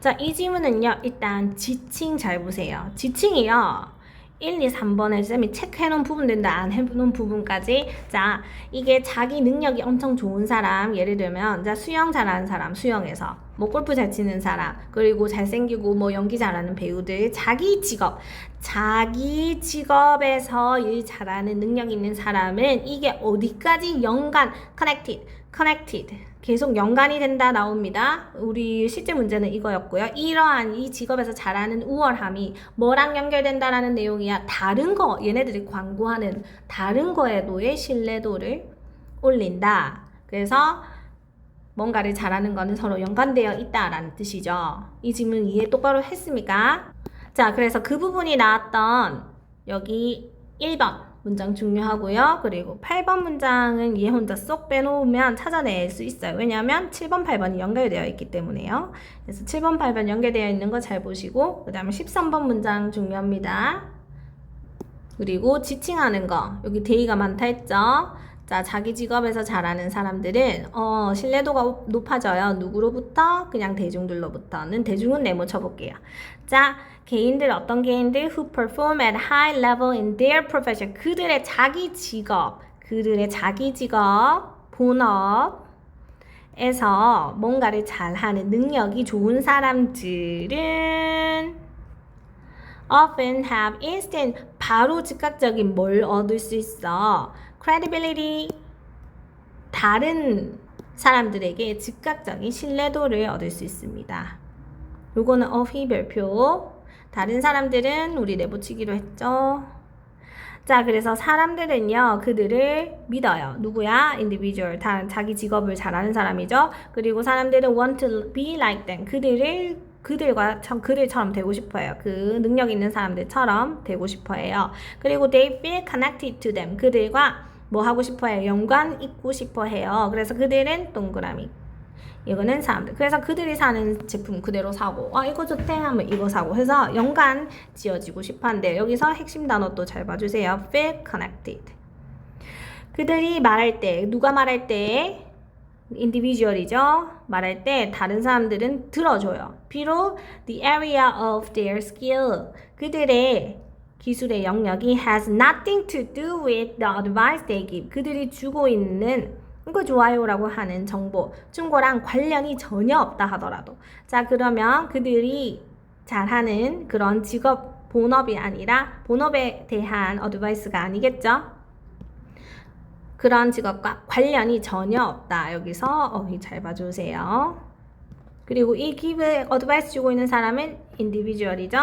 자, 이 질문은요, 일단 지칭 잘 보세요. 지칭이요. 1, 2, 3번에 쌤이 체크해놓은 부분들도 안 해놓은 부분까지 자 이게 자기 능력이 엄청 좋은 사람 예를 들면 자 수영 잘하는 사람 수영에서 뭐 골프 잘 치는 사람 그리고 잘생기고 뭐 연기 잘하는 배우들 자기 직업 자기 직업에서 일 잘하는 능력 있는 사람은 이게 어디까지 연관 connected connected 계속 연관이 된다 나옵니다. 우리 실제 문제는 이거였고요. 이러한 이 직업에서 잘하는 우월함이 뭐랑 연결된다라는 내용이야. 다른 거 얘네들이 광고하는 다른 거에도의 신뢰도를 올린다. 그래서 뭔가를 잘하는 거는 서로 연관되어 있다라는 뜻이죠. 이 질문 이해 똑바로 했습니까? 자, 그래서 그 부분이 나왔던 여기 1번 문장 중요하고요. 그리고 8번 문장은 얘 혼자 쏙 빼놓으면 찾아낼 수 있어요. 왜냐하면 7번, 8번이 연결되어 있기 때문에요. 그래서 7번, 8번 연결되어 있는 거 잘 보시고 그 다음에 13번 문장 중요합니다. 그리고 지칭하는 거 여기 대의가 많다 했죠. 자, 자기 직업에서 잘하는 사람들은 어, 신뢰도가 높아져요. 누구로부터? 그냥 대중들로부터는 대중은 네모 쳐볼게요. 자, 개인들 어떤 개인들 who perform at high level in their profession 그들의 자기 직업, 그들의 자기 직업, 본업 에서 뭔가를 잘하는 능력이 좋은 사람들은 often have instant 바로 즉각적인 뭘 얻을 수 있어 credibility 다른 사람들에게 즉각적인 신뢰도를 얻을 수 있습니다. 요거는 어휘 별표 다른 사람들은 우리 내보치기로 했죠. 자, 그래서 사람들은요, 그들을 믿어요. 누구야? individual. 다 자기 직업을 잘하는 사람이죠. 그리고 사람들은 want to be like them. 그들을 그들과 참 그들처럼 되고 싶어요. 그 능력 있는 사람들처럼 되고 싶어해요. 그리고 they feel connected to them. 그들과 뭐 하고 싶어해요? 연관 있고 싶어해요. 그래서 그들은 동그라미. 이거는 사람들. 그래서 그들이 사는 제품 그대로 사고, 아, 이거 좋대 하면 이거 사고 해서 연관 지어지고 싶어 한데, 여기서 핵심 단어 또 잘 봐주세요. feel connected. 그들이 말할 때, 누가 말할 때, individual이죠. 말할 때 다른 사람들은 들어줘요. 비록 the area of their skill, 그들의 기술의 영역이 has nothing to do with the advice they give. 그들이 주고 있는 이거 좋아요라고 하는 정보, 충고랑 관련이 전혀 없다 하더라도. 자, 그러면 그들이 잘하는 그런 직업 본업이 아니라 본업에 대한 어드바이스가 아니겠죠? 그런 직업과 관련이 전혀 없다. 여기서 어휘 잘 봐주세요. 그리고 이 give 어드바이스 주고 있는 사람은 individual이죠.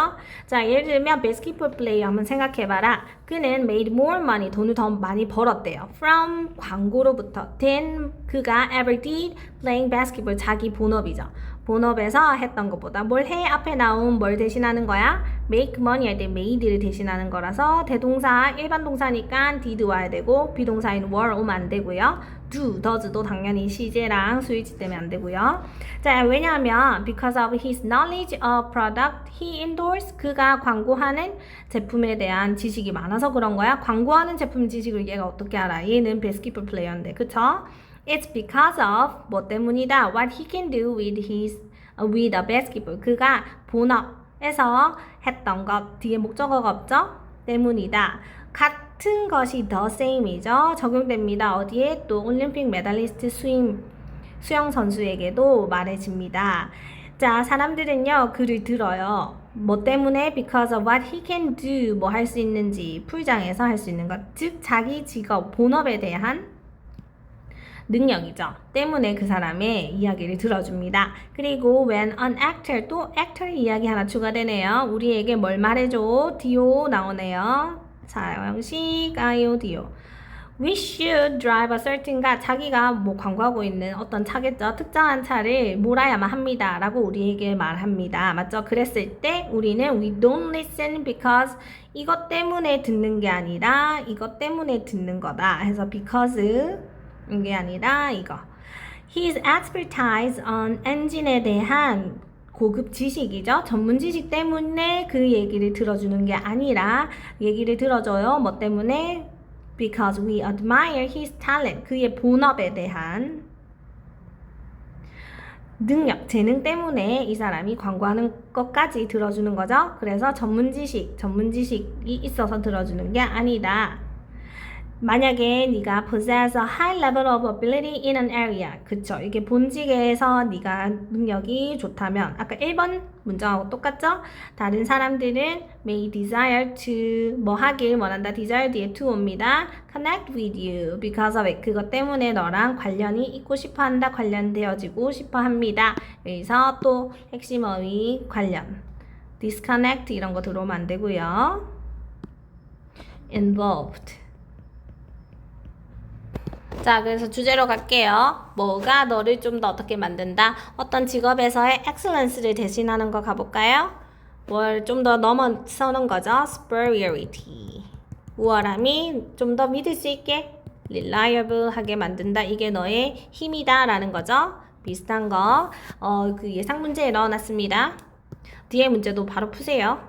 자, 예를 들면 basketball player 한번 생각해봐라. 그는 made more money, 돈을 더 많이 벌었대요. from 광고로부터 than 그가 ever did playing basketball, 자기 본업이죠. 본업에서 했던 것보다 뭘 해? 앞에 나온 뭘 대신하는 거야? make money 할 때 made를 대신하는 거라서 대동사 일반 동사니까 did 와야 되고 비동사인 were 오면 안 되고요. do, does도 당연히 시제랑 수일치 때문에 안 되고요. 자, 왜냐하면 because of his knowledge of product he endorsed 그가 광고하는 제품에 대한 지식이 많아서 그런 거야. 광고하는 제품 지식을 얘가 어떻게 알아? 얘는 basketball player인데, 그쵸? It's because of 뭐 때문이다. What he can do with his with a basketball. 그가 본업에서 했던 것 뒤에 목적어가 없죠? 때문이다. 같은 것이 the same이죠. 적용됩니다. 어디에 또 올림픽 메달리스트 수임 수영 선수에게도 말해집니다. 자, 사람들은요, 글을 들어요. 뭐 때문에? Because of what he can do. 뭐 할 수 있는지, 풀장에서 할 수 있는 것. 즉, 자기 직업, 본업에 대한 능력이죠. 때문에 그 사람의 이야기를 들어줍니다. 그리고 when an actor 또 actor 이야기 하나 추가되네요. 우리에게 뭘 말해줘? 디오 나오네요. 자, 영식 아이오 디오. We should drive a certain가 자기가 뭐 광고하고 있는 어떤 차겠죠. 특정한 차를 몰아야만 합니다. 라고 우리에게 말합니다. 맞죠? 그랬을 때 우리는 we don't listen because 이것 때문에 듣는 게 아니라 이것 때문에 듣는 거다. 해서 because 이게 아니라 이거. His expertise on engine에 대한 고급 지식이죠. 전문 지식 때문에 그 얘기를 들어주는 게 아니라 얘기를 들어줘요. 뭐 때문에? Because we admire his talent. 그의 본업에 대한 능력, 재능 때문에 이 사람이 광고하는 것까지 들어주는 거죠. 그래서 전문 지식, 전문 지식이 있어서 들어주는 게 아니다. 만약에 네가 possess a high level of ability in an area. 그쵸. 이게 본직에서 네가 능력이 좋다면 아까 1번 문장하고 똑같죠? 다른 사람들은 may desire to 뭐 하길 원한다. desire 뒤에 to 옵니다. connect with you because of it. 그것 때문에 너랑 관련이 있고 싶어 한다. 관련되어지고 싶어 합니다. 여기서 또 핵심 어휘 관련. disconnect 이런 거 들어오면 안 되고요. involved. 자, 그래서 주제로 갈게요. 뭐가 너를 좀 더 어떻게 만든다? 어떤 직업에서의 excellence를 대신하는 거 가볼까요? 뭘 좀 더 넘어서는 거죠? superiority. 우월함이 좀 더 믿을 수 있게 reliable하게 만든다. 이게 너의 힘이다라는 거죠. 비슷한 거, 어, 그 예상 문제에 넣어놨습니다. 뒤에 문제도 바로 푸세요.